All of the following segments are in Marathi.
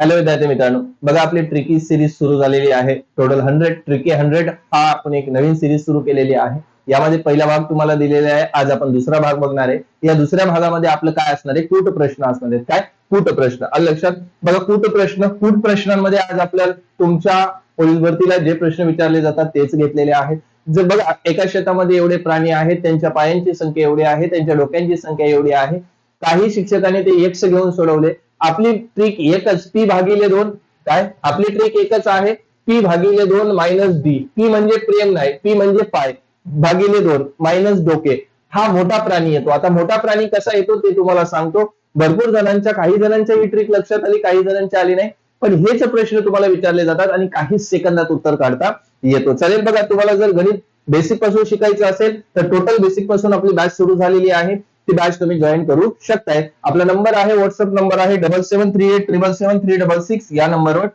हॅलो विद्यार्थी मित्रांनो बघा आपली ट्रिकी सिरीज सुरू झालेली आहे. टोटल हंड्रेड ट्रिकी हंड्रेड हा आपण एक नवीन सिरीज सुरू केलेली आहे. यामध्ये पहिला भाग तुम्हाला दिलेला आहे. आज आपण दुसरा भाग बघणार आहे. या दुसऱ्या भागामध्ये आपलं काय असणार आहे? कूट प्रश्न असणार आहेत. काय? कूट प्रश्न. लक्षात? बघा कूट प्रश्न कूट प्रश्नांमध्ये आज आपल्याला तुमच्या पोलीस भरतीला जे प्रश्न विचारले जातात तेच घेतलेले आहेत. जर बघा एका शेतामध्ये एवढे प्राणी आहेत त्यांच्या पायांची संख्या एवढी आहे त्यांच्या डोक्यांची संख्या एवढी आहे. काही शिक्षकांनी ते एक्स घेऊन सोडवले. आपली ट्रिक एकच पी भागिले दोन. काय? आपली ट्रिक एकच आहे. पी भागिले दोन मायनस डी पी म्हणजे प्रेम नाही. पी म्हणजे पाय. भागिले दोन मायनस डोके. हा मोठा प्राणी येतो. आता मोठा प्राणी कसा येतो ते तुम्हाला सांगतो. भरपूर जणांच्या काही जणांच्या ही ट्रिक लक्षात आली काही जणांच्या आली नाही. पण हेच प्रश्न तुम्हाला विचारले जातात आणि काही सेकंदात उत्तर काढता येतो. चालेल बघा तुम्हाला जर गणित बेसिकपासून शिकायचं असेल तर टोटल बेसिकपासून आपली बॅच सुरू झालेली आहे. ती बॅच तुम्ही जॉईन करू शकताय. आपला नंबर आहे व्हॉट्सअप नंबर आहे double seven three eight triple seven three double six या नंबरवर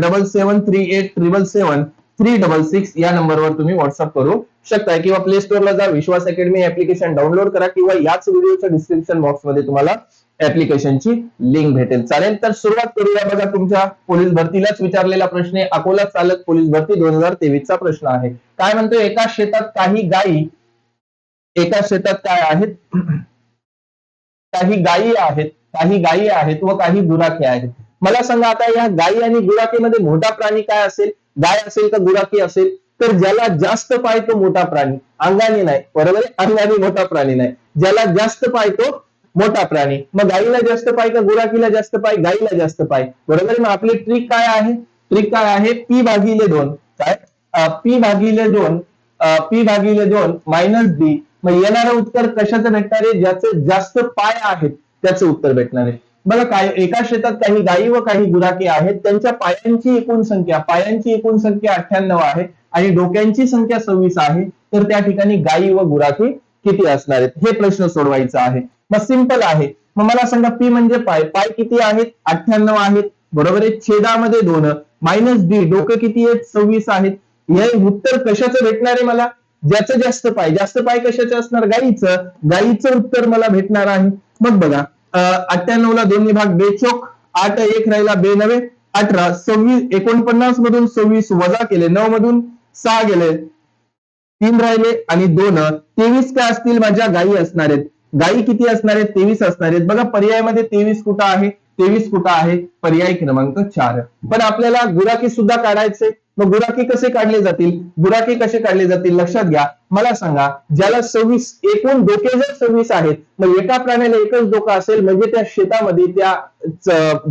double seven three eight triple seven three double six या नंबरवर तुम्ही व्हॉट्सअप करू शकताय. किंवा प्ले स्टोअरला जा विश्वास अकॅडमी ऍप्लिकेशन डाउनलोड करा किंवा याच व्हिडिओच्या डिस्क्रिप्शन बॉक्समध्ये तुम्हाला ऍप्लिकेशनची लिंक भेटेल. चालेल तर सुरुवात करूया. बघा तुमच्या पोलीस भरतीलाच विचारलेला प्रश्न आहे. अकोला चालक पोलीस भरती दोन हजार तेवीसचा प्रश्न आहे. काय म्हणतो एका शेतात काही गायी एका शेतात काय आहेत? काही गायी आहेत काही गायी आहेत व काही गुराखी आहेत. मला सांगा आता या गायी आणि गुराखीमध्ये मोठा प्राणी काय असेल? गाय असेल का गुराखी असेल? तर ज्याला जास्त पाय तो मोठा प्राणी अंगाने नाही बरोबर? आहे अंगाने मोठा प्राणी नाही. ज्याला जास्त पाय तो मोठा प्राणी. मग गाईला जास्त पाय का गुराखीला जास्त पाय? गाईला जास्त पाय. बरोबर? आहे मग आपली ट्रिक काय आहे? ट्रिक काय आहे? पी भागिले दोन. काय? पी भागिले दोन पी भागिले दोन मायनस डी मग येणारं उत्तर कशाचं भेटणार आहे? ज्याचे जास्त पाय आहेत त्याचं उत्तर भेटणार आहे. बघा काय एका शेतात काही गायी व काही गुराखी आहेत त्यांच्या पायांची एकूण संख्या पायांची एकूण संख्या अठ्ठ्याण्णव आहे आणि डोक्यांची संख्या सव्वीस आहे तर त्या ठिकाणी गायी व गुराखे किती असणार आहेत? हे प्रश्न सोडवायचा आहे. मग सिंपल आहे. मग मला सांगा पी म्हणजे पाय. पाय किती आहेत? अठ्ठ्याण्णव आहेत. बरोबर आहे? छेदामध्ये दोन. मायनस डी डोकं किती आहेत? सव्वीस आहेत. हे उत्तर कशाचं भेटणार आहे मला? ज्याचं जास्त पाय जास्त पाय कशाचं असणार? गाईचं. गाईचं उत्तर मला भेटणार आहे. मग बघा अठ्ठ्याण्णव ला दोन्ही भाग बेचोक आठ एक राहिला बे नव्हे अठरा सव्वीस एकोणपन्नास मधून सव्वीस वजा केले नऊ मधून सहा गेले तीन राहिले आणि दोन. तेवीस काय असतील माझ्या? गायी असणार आहेत. गायी किती असणार आहेत? तेवीस असणार आहेत. बघा पर्यायामध्ये तेवीस कुठं आहे? तेवीस कुठं आहे? पर्याय क्रमांक चार. पण आपल्याला गुराखी सुद्धा काढायचे मग गुराखी कसे काढले जातील? गुराखी कसे काढले जातील? लक्षात घ्या. मला सांगा ज्याला सव्वीस एकूण डोके जर सव्वीस आहेत मग एका प्राण्याला एकच डोका असेल म्हणजे त्या शेतामध्ये त्या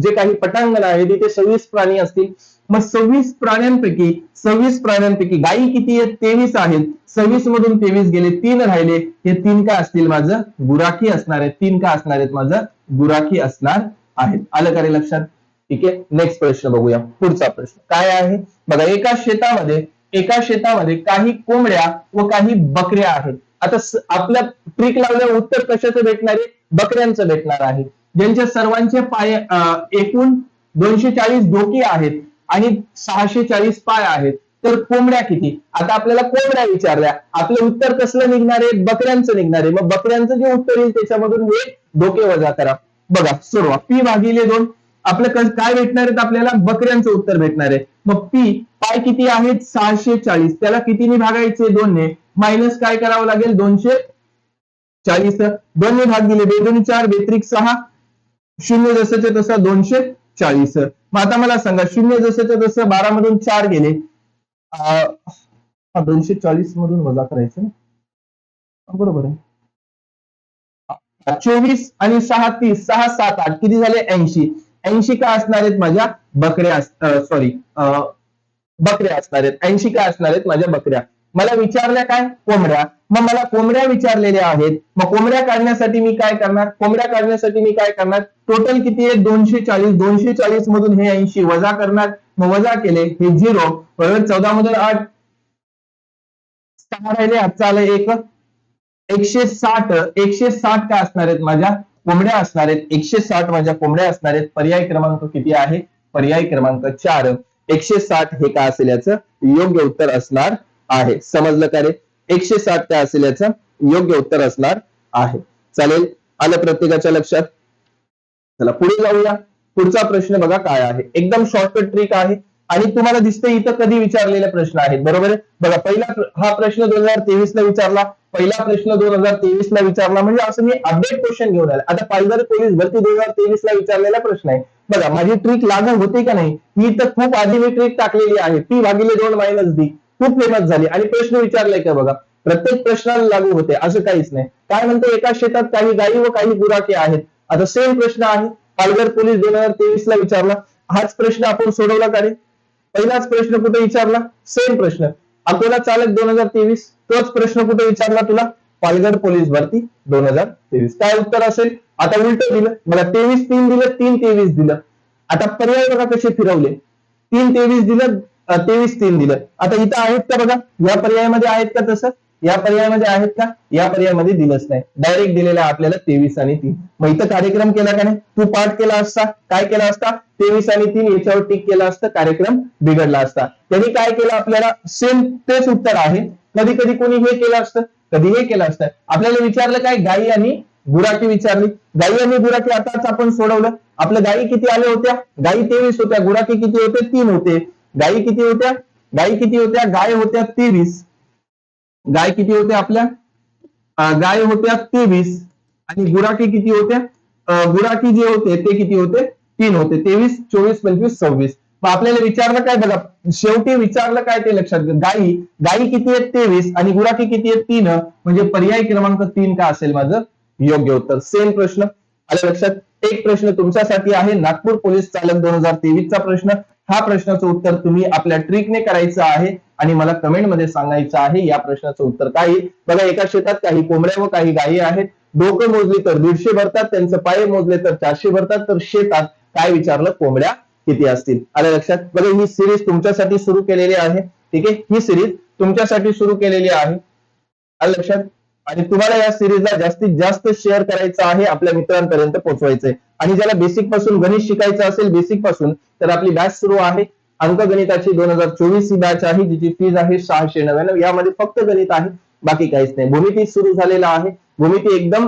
जे काही पटांगण आहे तिथे सव्वीस प्राणी असतील. मग सव्वीस प्राण्यांपैकी सव्वीस प्राण्यांपैकी गायी किती आहेत? तेवीस आहेत. सव्वीस मधून तेवीस गेले तीन राहिले. हे तीन का असतील माझं? गुराखी असणार आहेत. तीन का असणार आहेत माझं? गुराखी असणार आहेत. आलं का रे लक्षात? ठीक आहे? नेक्स्ट प्रश्न बघूया. पुढचा प्रश्न. काय आहे? बघा एका शेतामध्ये एका शेतामध्ये काही कोंबड्या व काही बकऱ्या आहेत. आता आपल्या ट्रिक लावल्या उत्तर कशाचं भेटणार आहे? बकऱ्यांचं भेटणार आहे. ज्यांच्या सर्वांचे पाय एकूण दोनशे चाळीस डोकी आहेत आणि सहाशे चाळीस पाय आहेत. तर कोंबड्या किती? आता आपल्याला कोंबड्या विचारल्या. आपलं उत्तर कसलं निघणार आहे? बकऱ्यांचं निघणार आहे. मग बकऱ्यांचं जे उत्तर येईल त्याच्यामधून हे डोके वजा करा. बघा सुरुवात. पी भागिले दोन. आपलं काय भेटणार आहेत आपल्याला बकऱ्यांचं उत्तर भेटणार आहे. मग पी पाय किती आहेत? सहाशे चाळीस त्याला कितीने भागायचे? दोनने. मायनस काय करावं लागेल? दोनशे चाळीस. दोनने भाग दिले. बेदोनी चार बेत्रिक सहा. शून्य जसंच्या तसं दोनशे चाळीस. मग आता मला सांगा शून्य जसंच्या तसं बारा मधून चार गेले. दोनशे चाळीस मधून वजा करायचं बरोबर आहे. चोवीस आणि सहा तीस. सहा सात आठ. किती झाले? ऐंशी. ऐंशी का असणार आहेत माझ्या बकऱ्या सॉरी बकऱ्या असणार आहेत. ऐंशी का असणार आहेत माझ्या बकऱ्या? मला विचारल्या काय? कोंबड्या. मग मला कोंबड्या विचारलेल्या आहेत. मग कोंबड्या काढण्यासाठी मी काय करणार? कोंबड्या काढण्यासाठी मी काय करणार? टोटल किती आहे दोनशे चाळीस. दोनशे चाळीस मधून हे ऐंशी वजा करणार. मग वजा केले हे झिरो. बरोबर? चौदा मधून आठ. सहा राहिले आजचा आलं एक. एकशे साठ. एकशे साठ काय असणार आहेत माझ्या? कोंबड्या असणार आहेत एकशे साठ माझ्या कोंबड्या असणार आहेत पर्याय क्रमांक किती आहे? पर्याय क्रमांक चार. एकशे साठ हे काय असेल याचं योग्य उत्तर असणार आहे. समजलं का रे? एकशे साठ काय असेल याचं योग्य उत्तर असणार आहे. चालेल? आलं प्रत्येकाच्या लक्षात? चला पुढे जाऊया. पुढचा प्रश्न बघा काय आहे. एकदम शॉर्टकट ट्रिक आहे. आणि तुम्हाला दिसते इथं कधी विचारलेले प्रश्न आहेत बरोबर आहे? बघा पहिला हा प्रश्न दोन हजार तेवीस ला विचारला पहिला प्रश्न दोन हजार तेवीस ला विचारला म्हणजे असं मी अपडेट क्वेश्चन घेऊन आले. आता पालघर पोलीस भरती दोन हजार तेवीस ला विचारलेला प्रश्न आहे. बघा माझी ट्रिक लागू होते का नाही? मी तर खूप आधी मी ट्रिक टाकलेली आहे. ती भागिले दोन मायनस डी खूप फेमस झाली. आणि प्रश्न विचारलाय का बघा? प्रत्येक प्रश्नाला लागू होते असं काहीच नाही. काय म्हणते? एका शेतात काही गायी व काही गुराखे आहेत. आता सेम प्रश्न आहे. पालघर पोलीस दोन हजार तेवीस ला विचारला. हाच प्रश्न आपण सोडवला का रे पहिलाच प्रश्न कुठे विचारला? सेम प्रश्न. अकोला चालक दोन हजार तेवीस तोच प्रश्न कुठे विचारला तुला? पालघर पोलीस भरती दोन हजार तेवीस. काय उत्तर असेल? आता उलट दिलं. मला तेवीस तीन दिलं तीन तेवीस दिलं. आता पर्याय बघा कसे फिरवले. तीन तेवीस दिलं तेवीस तीन दिलं. आता इथं आहेत का बघा? या पर्यायामध्ये आहेत का तसं? या पर्यायामध्ये आहेत का? या पर्यायामध्ये दिलंच नाही. डायरेक्ट दिलेलं आपल्याला तेवीस आणि तीन. मग इथं कार्यक्रम केला का नाही? तू पाठ केला असता. काय केला असता? तेवीस आणि तीन याच्यावर टिक केला असतं कार्यक्रम बिघडला असता. त्यांनी काय केलं? आपल्याला सेम तेच उत्तर आहे. कधी कधी कोणी हे केलं असतं कधी हे केलं असतं. आपल्याला विचारलं काय? गाई आणि गुराठी विचारली. गाई आणि गुराठी आताच आपण सोडवलं. आपल्या गाई किती आल्या होत्या? गाई तेवीस होत्या. गुराठी किती होते? तीन होते. गाई किती होत्या? गाई किती होत्या? गाय होत्या तेवीस. गाय किती होत्या आपल्या? गाय होत्या तेवीस. आणि गुराखी किती होत्या? गुराखी जे होते ते किती होते? तीन होते. तेवीस चोवीस पंचवीस सव्वीस. मग आपल्याला विचारलं काय? बघा शेवटी विचारलं काय ते लक्षात घ्या. गाई गाई किती आहेत? तेवीस. आणि गुराखी किती आहेत? तीन. म्हणजे पर्याय क्रमांक तीन का असेल माझं? योग्य उत्तर. सेम प्रश्न. आलं लक्षात? एक प्रश्न तुमच्यासाठी आहे. नागपूर पोलीस चालक दोन हजार तेवीसचा प्रश्न. हा प्रश्नाचं उत्तर तुम्ही आपल्या ट्रिकने करायचं आहे. आणि मला कमेंटमध्ये सांगायचं आहे या प्रश्नाचं उत्तर काय येईल? बघा एका शेतात काही कोंबड्या व काही गायी आहेत. डोकं मोजली तर दीडशे भरतात त्यांचं पाय मोजले तर चारशे भरतात तर शेतात काय विचारलं? कोंबड्या किती असतील? आलं लक्षात? बघा ही सिरीज तुमच्यासाठी सुरू केलेली आहे. ठीक आहे? ही सिरीज तुमच्यासाठी सुरू केलेली आहे. आलं लक्षात? आणि तुम्हाला या सिरीजला जास्तीत जास्त शेअर करायचं आहे आपल्या मित्रांपर्यंत पोहोचवायचंय. आणि ज्याला बेसिकपासून गणित शिकायचं असेल बेसिकपासून तर आपली बॅच सुरू आहे. अंकगणिताची दोन हजार चोवीस ही बॅच आहे जिची फीज आहे सहाशे नव्याण्णव. यामध्ये फक्त गणित आहे बाकी काहीच नाही. भूमिती सुरू झालेला आहे. भूमिती एकदम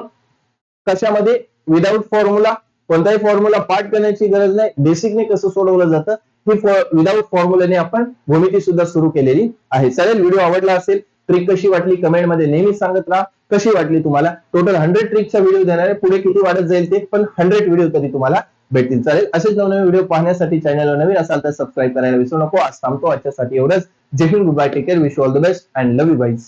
कशामध्ये? विदाऊट फॉर्म्युला कोणताही फॉर्म्युला पाठ करण्याची गरज नाही. बेसिकने कसं सोडवलं जातं ही विदाऊट फॉर्म्युलाने आपण भूमिती सुद्धा सुरू केलेली आहे. चालेल व्हिडिओ आवडला असेल ट्रिक कशी वाटली कमेंटमध्ये नेहमी सांगत राहा. कशी वाटली तुम्हाला? टोटल हंड्रेड ट्रिकचा व्हिडिओ देणार आहे पुढे किती वाढत जाईल ते पण हंड्रेड व्हिडिओ कधी तुम्हाला भेटतील. चालेल? असेच नवनवीन व्हिडिओ पाहण्यासाठी चॅनलला नवीन असाल तर सबस्क्राईब करायला विसरू नको. आज थांबतो आजच्यासाठी एवढंच. Jai Hind good bye take care wish all the best and love you boys